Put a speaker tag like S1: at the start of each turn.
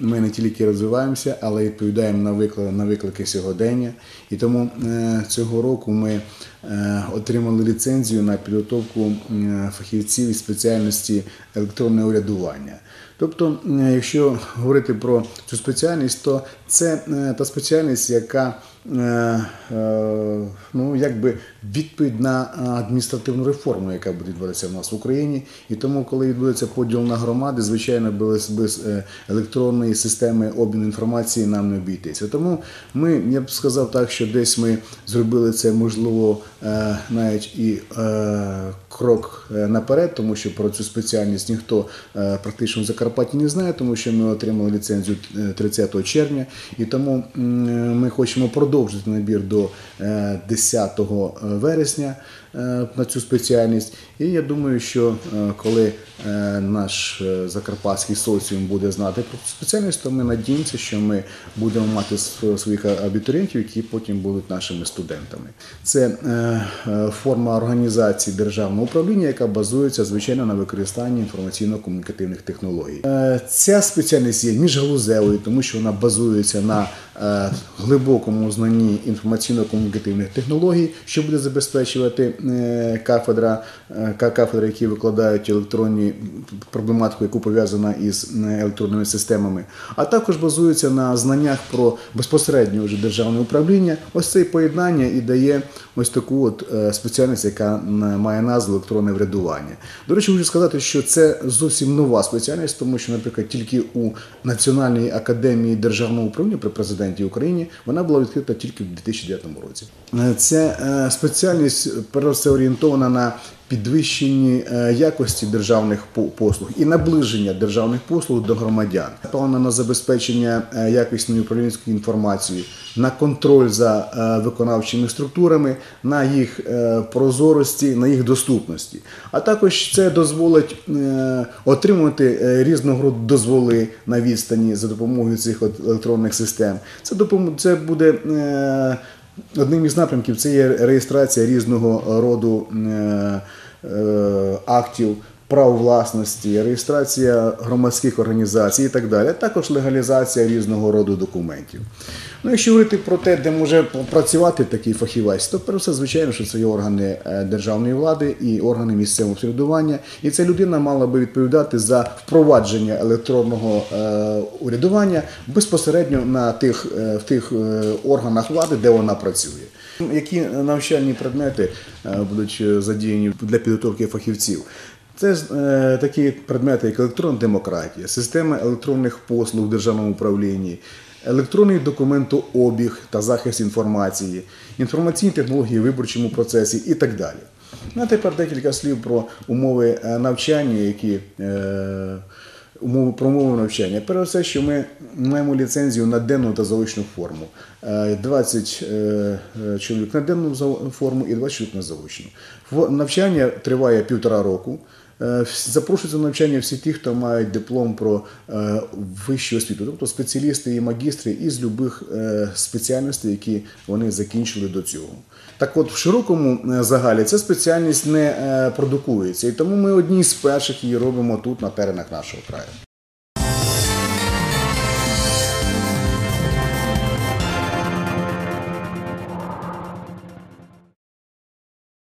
S1: ми не тільки розвиваємося, але й відповідаємо на виклики, на виклики сьогодення. І тому е, цього року ми отримали ліцензію на підготовку е, фахівців із спеціальності електронне урядування. Тобто, е, якщо говорити про цю спеціальність, то це е, та спеціальність, яка е, е, ну, якби відповідь на адміністративну реформу, яка буде відбуватися в нас в Україні. І тому, коли відбудеться поділ на громади, звичайно, без, без е, електронної системи обміну інформації нам не обійтися. Тому ми, я б сказав так, що десь ми зробили це можливо е, навіть і е, крок е, наперед, тому що про цю спеціальність ніхто е, практично в Закарпатті не знає, тому що ми отримали ліцензію е, 30 червня, і тому ми хочемо продовжити набір до е, 10 вересня е, на цю спеціальність. І я думаю, що е, коли е, наш е, закарпатський соціум буде знати про цю спеціальність, то ми надіємося, що ми будемо мати своїх абітурієнтів, які потім будуть нашими студентами. Це е, е, форма організації державного управління, яка базується звичайно на використанні інформаційно-комунікативних технологій. Е, Ця спеціальність є міжгалузевою, тому що вона базується на е, глибокому знанні інформаційно-комунікативних технологій, що буде забезпечувати е, кафедра, е, кафедри, які викладають електронні проблематику, яку пов'язана із е, електронними системами, а також базується на знаннях про безпосередньо вже державне управління. Ось це поєднання і дає ось таку от е, спеціальність, яка має назву електронне врядування. До речі, хочу сказати, що це зовсім нова спеціальність, тому що, наприклад, тільки у Національній академії державного управління при президенті України вона була відкрита тільки в 2009 році. Е, Ця е, спеціальність за орієнтована на підвищенні е, якості державних по- послуг і наближення державних послуг до громадян, плана на забезпечення е, якісної управлінської інформації, на контроль за е, виконавчими структурами, на їх прозорості, на їх доступності. А також це дозволить отримувати різного роду дозволи на відстані за допомогою цих електронних систем. Це це буде. Одним із напрямків це є реєстрація різного роду е, е, актів прав власності, реєстрація громадських організацій і так далі, також легалізація різного роду документів. Ну, якщо говорити про те, де може працювати такий фахівець, то перш все, звичайно, що це є органи е, державної влади і органи місцевого самоврядування. І ця людина мала би відповідати за впровадження електронного е, урядування безпосередньо на тих, е, в тих органах влади, де вона працює. Які навчальні предмети будуть задіяні для підготовки фахівців? Це е, такі предмети, як електронна демократія, система електронних послуг в державному управлінні, електронний документообіг та захист інформації, інформаційні технології в виборчому процесі і так далі. Ну, а тепер декілька слів про умови е, навчання, які е, умови про умови навчання. Перше все, що ми маємо ліцензію на денну та заочну форму. Е, 20 е, е, чоловік на денну форму і 20 чоловік на заочну. Навчання триває півтора року. Е, Запрошуються на навчання всі ті, хто мають диплом про е, вищу освіту, тобто спеціалісти і магістри із любих е, спеціальностей, які вони закінчили до цього. Так от, в широкому загалі ця спеціальність не продукується, і тому ми одні з перших її робимо тут, на теренах нашого краю.